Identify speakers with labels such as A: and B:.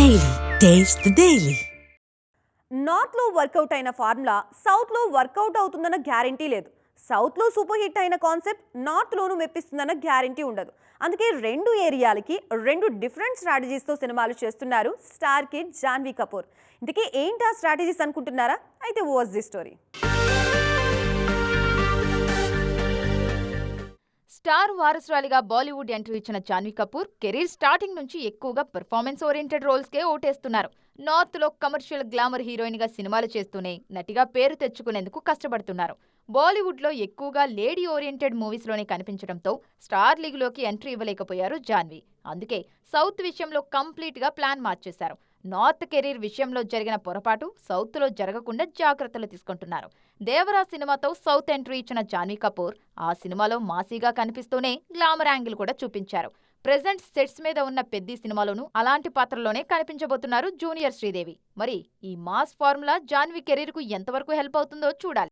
A: Daily taste daily
B: నార్త్లో work out అయిన formula సౌత్లో వర్కౌట్ అవుతుందన్న గ్యారంటీ లేదు. సౌత్లో సూపర్ హిట్ అయిన కాన్సెప్ట్ నార్త్లోనూ మెప్పిస్తుందన్న గ్యారంటీ ఉండదు. అందుకే రెండు ఏరియాలకి రెండు డిఫరెంట్ స్ట్రాటజీస్తో సినిమాలు చేస్తున్నారు స్టార్ కిడ్ జాన్వీ కపూర్. ఇందుకే ఏంటి ఆ స్ట్రాటజీస్ అనుకుంటున్నారా? అయితే వాజ్ ది స్టోరీ
C: స్టార్ వారసురాలిగా బాలీవుడ్ ఎంట్రీ ఇచ్చిన జాన్వీ కపూర్ కెరీర్ స్టార్టింగ్ నుంచి ఎక్కువగా పెర్ఫార్మెన్స్ ఓరియంటెడ్ రోల్స్కే ఓటేస్తున్నారు. నార్త్లో కమర్షియల్ గ్లామర్ హీరోయిన్గా సినిమాలు చేస్తూనే నటిగా పేరు తెచ్చుకునేందుకు కష్టపడుతున్నారు. బాలీవుడ్లో ఎక్కువగా లేడీ ఓరియంటెడ్ మూవీస్లోనే కనిపించడంతో స్టార్ లీగ్లోకి ఎంట్రీ ఇవ్వలేకపోయారు జాన్వీ. అందుకే సౌత్ విషయంలో కంప్లీట్గా ప్లాన్ మార్చేశారు. నార్త్ కెరీర్ విషయంలో జరిగిన పొరపాటు సౌత్లో జరగకుండా జాగ్రత్తలు తీసుకుంటున్నారు. దేవరా సినిమాతో సౌత్ ఎంట్రీ ఇచ్చిన జాన్వీ కపూర్ ఆ సినిమాలో మాసీగా కనిపిస్తూనే గ్లామర్ యాంగిల్ కూడా చూపించారు. ప్రెజెంట్ సెట్స్ మీద ఉన్న పెద్ది సినిమాలోనూ అలాంటి పాత్రలోనే కనిపించబోతున్నారు జూనియర్ శ్రీదేవి. మరి ఈ మాస్ ఫార్ములా జాన్వీ కెరీర్కు ఎంతవరకు హెల్ప్ అవుతుందో చూడాలి.